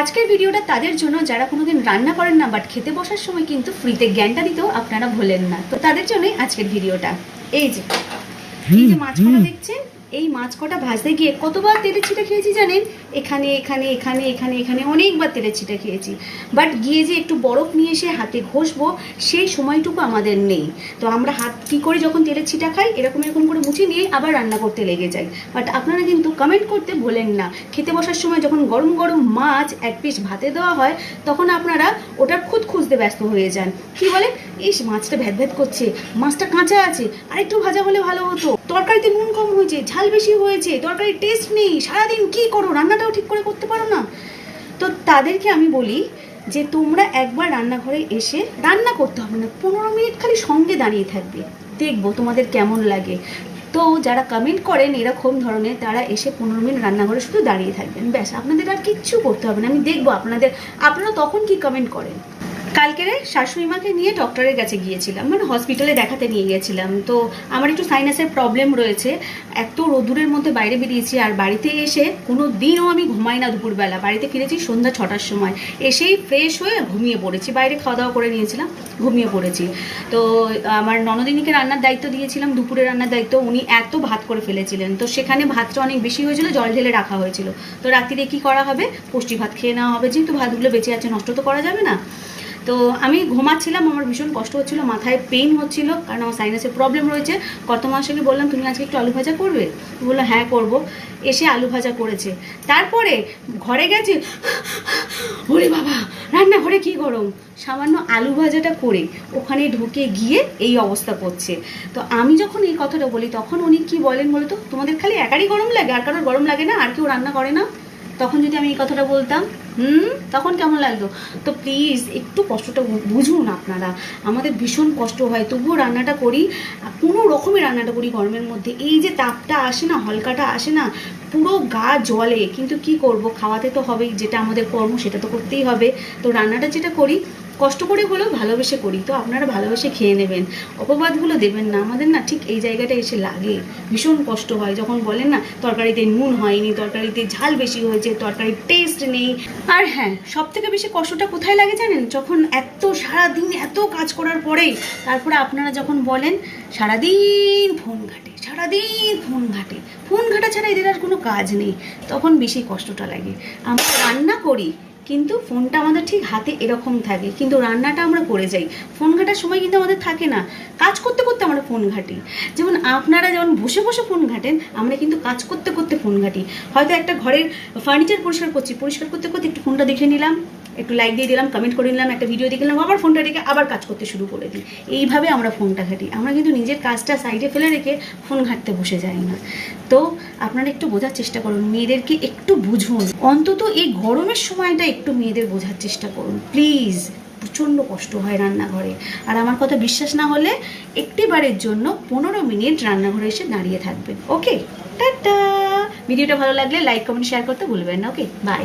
আজকের ভিডিওটা তাদের জন্য যারা কোনোদিন রান্না করেন না বাট খেতে বসার সময় কিন্তু ফ্রিতে জ্ঞানটা দিতেও আপনারা ভোলেন না। তো তাদের জন্যই আজকের ভিডিওটা। এই যে এই যে মাছ দেখছেন? এই মাছ কটা ভাজতে গিয়ে কতবার তেলের ছিটা খেয়েছি জানেন? এখানে এখানে এখানে এখানে এখানে অনেকবার তেলের ছিটা খেয়েছি। বাট গিয়ে যে একটু বরফ নিয়ে এসে হাতে ঘষবো, সেই সময়টুকু আমাদের নেই। তো আমরা হাত কী করে যখন তেলের ছিটা খাই, এরকম এরকম করে মুছে নিয়ে আবার রান্না করতে লেগে যাই। বাট আপনারা কিন্তু কমেন্ট করতে ভোলেন না। খেতে বসার সময় যখন গরম গরম মাছ এক পিস ভাতে দেওয়া হয়, তখন আপনারা ওটার খুদ খুঁজতে ব্যস্ত হয়ে যান। কি বলে? ইস, মাছটা ভ্যাদ ভ্যাদ করছে। মাছটা কাঁচা আছে। আর একটু ভাজা হলে ভালো হতো। তরকারিতে নুন কম হয়েছে। ঝাল বেশি হয়েছে, তরকারি টেস্ট নেই, সারাদিন কি করো, রান্নাটাও ঠিক করে করতে পারো না। তো তাদেরকে আমি বলি যে তোমরা একবার রান্নাঘরে এসে রান্না করতে হবে না, পনেরো মিনিট খালি সঙ্গে দাঁড়িয়ে থাকবে। দেখব তোমাদের কেমন লাগে। তো যারা কমেন্ট করেন এরকম ধরনের, তারা এসে পনেরো মিনিট রান্নাঘরে শুধু দাঁড়িয়ে থাকবেন। ব্যাস, আপনাদের আর কিচ্ছু করতে হবে না। আমি দেখব আপনাদের, আপনারা তখন কি কমেন্ট করেন? কালকেরে শাশুড়ি মাকে নিয়ে ডক্টরের কাছে গিয়েছিলাম। মানে হসপিটালে দেখাতে নিয়ে গেছিলাম তো আমার একটু সাইনাসের প্রবলেম রয়েছে। এত রোদুরের মধ্যে বাইরে বেরিয়েছি আর বাড়িতে এসে কোনো দিনও আমি ঘুমাই না দুপুরবেলা। বাড়িতে ফিরেছি সন্ধ্যা ছটার সময়। এসেই ফ্রেশ হয়ে ঘুমিয়ে পড়েছি। বাইরে খাওয়া দাওয়া করে নিয়েছিলাম, ঘুমিয়ে পড়েছি। তো আমার ননদিনীকে রান্নার দায়িত্ব দিয়েছিলাম, দুপুরে রান্নার দায়িত্ব উনি এত ভাত করে ফেলেছিলেন। তো সেখানে ভাতটা অনেক বেশি হয়েছিল, জল ঢেলে রাখা হয়েছিল। তো রাত্রিরে কি করা হবে? পুষ্টি ভাত খেয়ে নেওয়া হবে। যেহেতু ভাতগুলো বেঁচে আছে, নষ্ট তো করা যাবে না। তো আমি ঘুমাচ্ছিলাম, আমার ভীষণ কষ্ট হচ্ছিল, মাথায় পেইন হচ্ছিল, কারণ আমার সাইনাসের প্রবলেম রয়েছে। কত মাসকে বললাম, তুমি আজকে একটু আলু ভাজা করবে? বলল হ্যাঁ করব। এসে আলু ভাজা করেছে। তারপরে ঘরে গেছে, ওরে বাবা, রান্নাঘরে কি গরম? সামান্য আলু ভাজাটা করে ওখানে ঢুকে গিয়ে এই অবস্থা করছে। তো আমি যখন এই কথাটা বলি, তখন উনি কি বলেন বলতো তোমাদের খালি একারই গরম লাগে, আর কারোর গরম লাগে না, আর কেউ রান্না করে না? তখন যদি আমি এই কথাটা বলতাম হুম? তখন কেমন লাগতো তো প্লিজ একটু কষ্টটা বুঝুন আপনারা। আমাদের ভীষণ কষ্ট হয়। তবুও রান্নাটা করি। কোনো রকমের রান্নাটা করি গরমের মধ্যে। এই যে তাপটা আসে না, হলকাটা আসে না, পুরো গা জলে কিন্তু কি করব? খাওয়াতে তো হবেই। যেটা আমাদের কর্ম, সেটা তো করতেই হবে। তো রান্নাটা যেটা করি কষ্ট করে হলেও ভালোবেসে করি। তো আপনারা ভালোবেসে খেয়ে নেবেন। অপবাদগুলো দেবেন না। আমাদের না ঠিক এই জায়গাটা এসে লাগে। ভীষণ কষ্ট হয়। যখন বলেন না, তরকারিতে নুন হয়নি, তরকারিতে ঝাল বেশি হয়েছে, তরকারির টেস্ট নেই। আর হ্যাঁ সব থেকে বেশি কষ্টটা কোথায় লাগে জানেন? যখন এত, সারাদিন এত কাজ করার পরেই তারপরে আপনারা যখন বলেন, সারাদিন ফোন ঘাটে, সারাদিন ফোন ঘাটে। ফোন ঘাটা ছাড়া এদের আর কোনো কাজ নেই। তখন বেশি কষ্টটা লাগে। আমরা রান্না করি কিন্তু ফোনটা আমাদের ঠিক হাতে এরকম থাকে, কিন্তু রান্নাটা আমরা করে যাই। ফোন ঘাটার সময় কিন্তু আমাদের থাকে না। কাজ করতে করতে আমরা ফোন ঘাঁটি। যেমন আপনারা যেমন বসে বসে ফোন ঘাঁটেন, আমরা কিন্তু কাজ করতে করতে ফোন ঘাঁটি। হয়তো একটা ঘরের ফার্নিচার পরিষ্কার করছি, পরিষ্কার করতে করতে একটু ফোনটা দেখে নিলাম। একটু লাইক দিয়ে দিলাম কমেন্ট করে নিলাম, একটা ভিডিও দেখে নিলাম, আবার ফোনটা রেখে আবার কাজ করতে শুরু করে দিই। এইভাবে আমরা ফোনটা ঘাটি। আমরা কিন্তু নিজের কাজটা সাইডে ফেলে রেখে ফোন ঘাঁটতে বসে যাই না। তো আপনারা একটু বোঝার চেষ্টা করুন, মেয়েদেরকে একটু বুঝুন। অন্তত এই গরমের সময়টা একটু মেয়েদের বোঝার চেষ্টা করুন। প্লিজ প্রচণ্ড কষ্ট হয় রান্নাঘরে। আর আমার কথা বিশ্বাস না হলে একটিবারের জন্য পনেরো মিনিট রান্নাঘরে এসে দাঁড়িয়ে থাকবেন। ওকে টাটা ভিডিওটা ভালো লাগলে লাইক কমেন্ট শেয়ার করতে ভুলবেন না ওকে বাই